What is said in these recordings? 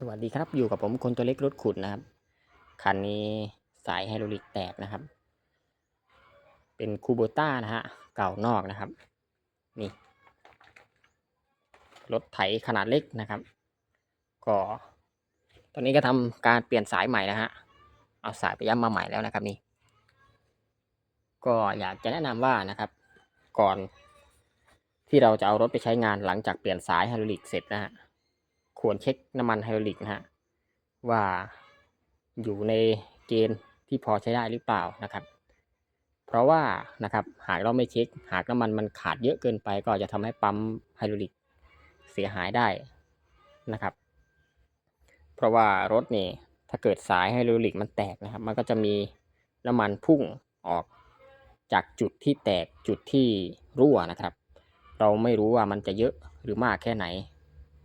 สวัสดีครับอยู่กับผมคนตัวเล็กรถขุดนะครับ คันนี้สายไฮดรอลิกแตกนะครับ เป็นคูโบต้านะฮะเก่านอกนะครับนี่รถไถขนาดเล็กนะครับ ก็ ตอนนี้ก็ทำการเปลี่ยนสายใหม่นะฮะเอาสายไปย้ำมาใหม่แล้วนะครับนี่ก็อยากจะแนะนำว่านะครับ ก่อนที่เราจะเอารถไปใช้งานหลังจากเปลี่ยนสายไฮดรอลิกเสร็จนะฮะ ควรเช็คน้ำมันไฮดรอลิกนะฮะว่าอยู่ในเกณฑ์ที่พอใช้ได้หรือเปล่านะครับ เพราะว่านะครับหากเราไม่เช็ค หากน้ำมันมันขาดเยอะเกินไป ก็จะทำให้ปั๊มไฮดรอลิกเสียหายได้นะครับ เพราะว่ารถนี่ถ้าเกิดสายไฮดรอลิกมันแตกนะครับ มันก็จะมีน้ำมันพุ่งออกจากจุดที่แตกจุดที่รั่วนะครับ เราไม่รู้ว่ามันจะเยอะหรือมากแค่ไหน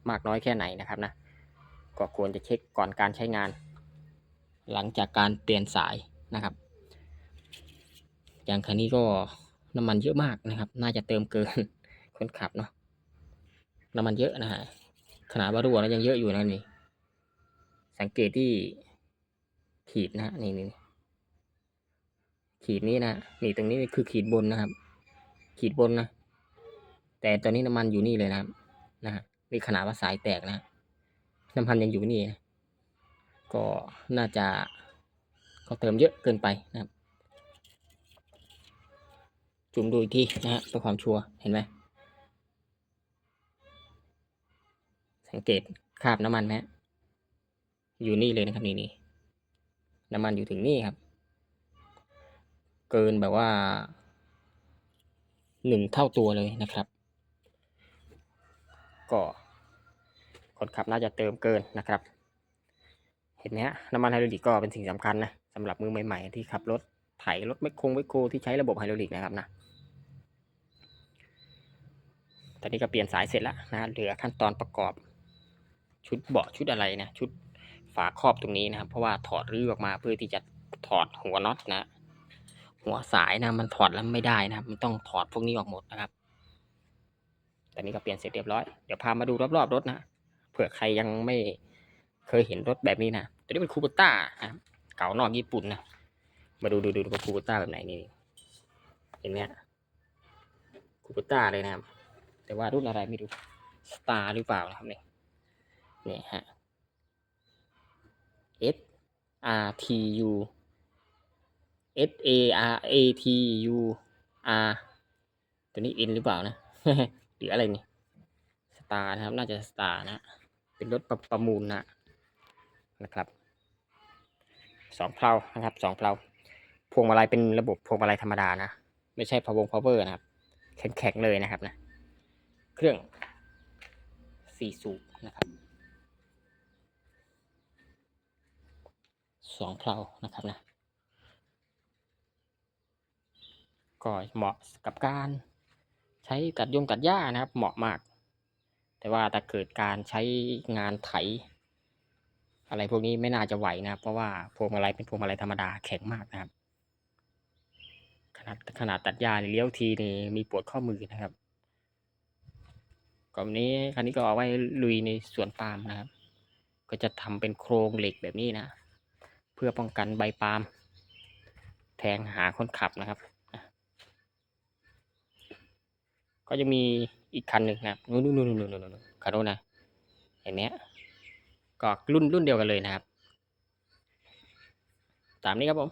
มากน้อยแค่ไหนนะครับนะก็ควรจะเช็คก่อนการใช้งาน หลังจากการเปลี่ยนสายนะครับ อย่างคันนี้ก็น้ำมันเยอะมากนะครับ น่าจะเติมเกินคนขับเนาะน้ำมันเยอะนะฮะขนาดว่ารั่วแล้วยังเยอะอยู่นะนี่สังเกตที่ขีดนะฮะนี่นี่ขีดนี้นะนี่ตรงนี้คือขีดบนนะครับ ขีดบนนะ แต่ตอนนี้น้ำมันอยู่นี่เลยนะครับนะฮะ นี่ขนาดว่าสายแตกนะน้ำพันยังอยู่นี่นะก็น่าจะเขาเติมเยอะเกินไปนะครับ จุ่มดูอีกทีนะฮะเพื่อความชัวร์เห็นไหมสังเกตคราบน้ำมันไหมอยู่นี่เลยนะครับนี่นี่น้ำมันอยู่ถึงนี่ครับ เกินแบบว่าหนึ่งเท่าตัวเลยนะครับ ก็ คนขับน่าจะเติมเกินนะครับ เห็นไหมฮะน้ำมันไฮดรอลิกก็เป็นสิ่งสำคัญนะสำหรับมือใหม่ ๆ ที่ขับรถไถรถแมโครแมโครที่ใช้ระบบไฮดรอลิกนะครับนะตอนนี้ก็เปลี่ยนสายเสร็จแล้วนะเหลือขั้นตอนประกอบชุดเบาะชุดอะไรนะชุดฝาครอบตรงนี้นะครับ เพราะว่าถอดรื้อออกมาเพื่อที่จะถอดหัวน็อตนะ หัวสายนะมันถอดแล้วไม่ได้นะครับ มันต้องถอดพวกนี้ออกหมดนะครับตอนนี้ก็เปลี่ยนเสร็จเรียบร้อย เดี๋ยวพามาดูรอบๆรถนะ เผื่อใครยังไม่เคยเห็นรถแบบนี้นะตัวนี้เป็นคูปต้าครับเก่านอกญี่ปุ่นนะมาดูดูดูว่าคูปต้าแบบไหนนี่เห็นไหมคูปต้าเลยนะครับ แต่ว่ารุ่นอะไรไม่รู้สตาร์หรือเปล่านะครับเนี่ยนี่ฮะ S R T U S A R A T U R ตัวนี้ N หรือเปล่านะหรืออะไรนี่สตาร์นะครับ น่าจะสตาร์นะ เป็นรถประประมูลนะนะครับสองเพลานะครับสองเพลาพวงมาลัยเป็นระบบพวงมาลัยธรรมดานะ ไม่ใช่พวงพาวเวอร์นะครับ แข็งๆเลยนะครับนะเครื่องสี่สูบนะครับสองเพลานะครับนะก็เหมาะกับการใช้ตัดยงตัดหญ้านะครับ เหมาะมาก แต่ว่าถ้าเกิดการใช้งานไถ อะไรพวกนี้ไม่น่าจะไหวนะครับ เพราะว่าพวงมาลัยเป็นพวงมาลัยธรรมดาแข็งมากนะครับ ขนาดขนาดตัดหญ้าเลี้ยวทีนี่มีปวดข้อมือนะครับกล่องนี้คันนี้ก็เอาไว้ลุยในสวนปาล์มนะครับ ก็จะทำเป็นโครงเหล็กแบบนี้นะ เพื่อป้องกันใบปาล์มแทงหาคนขับนะครับ ก็จะมี อีกคันหนึ่งนะครับนู่นนู่นนู่นนู่นนู่นคันโน้นนะเห็นไหมก็รุ่นรุ่นเดียวกันเลยนะครับ ตามนี้ครับผม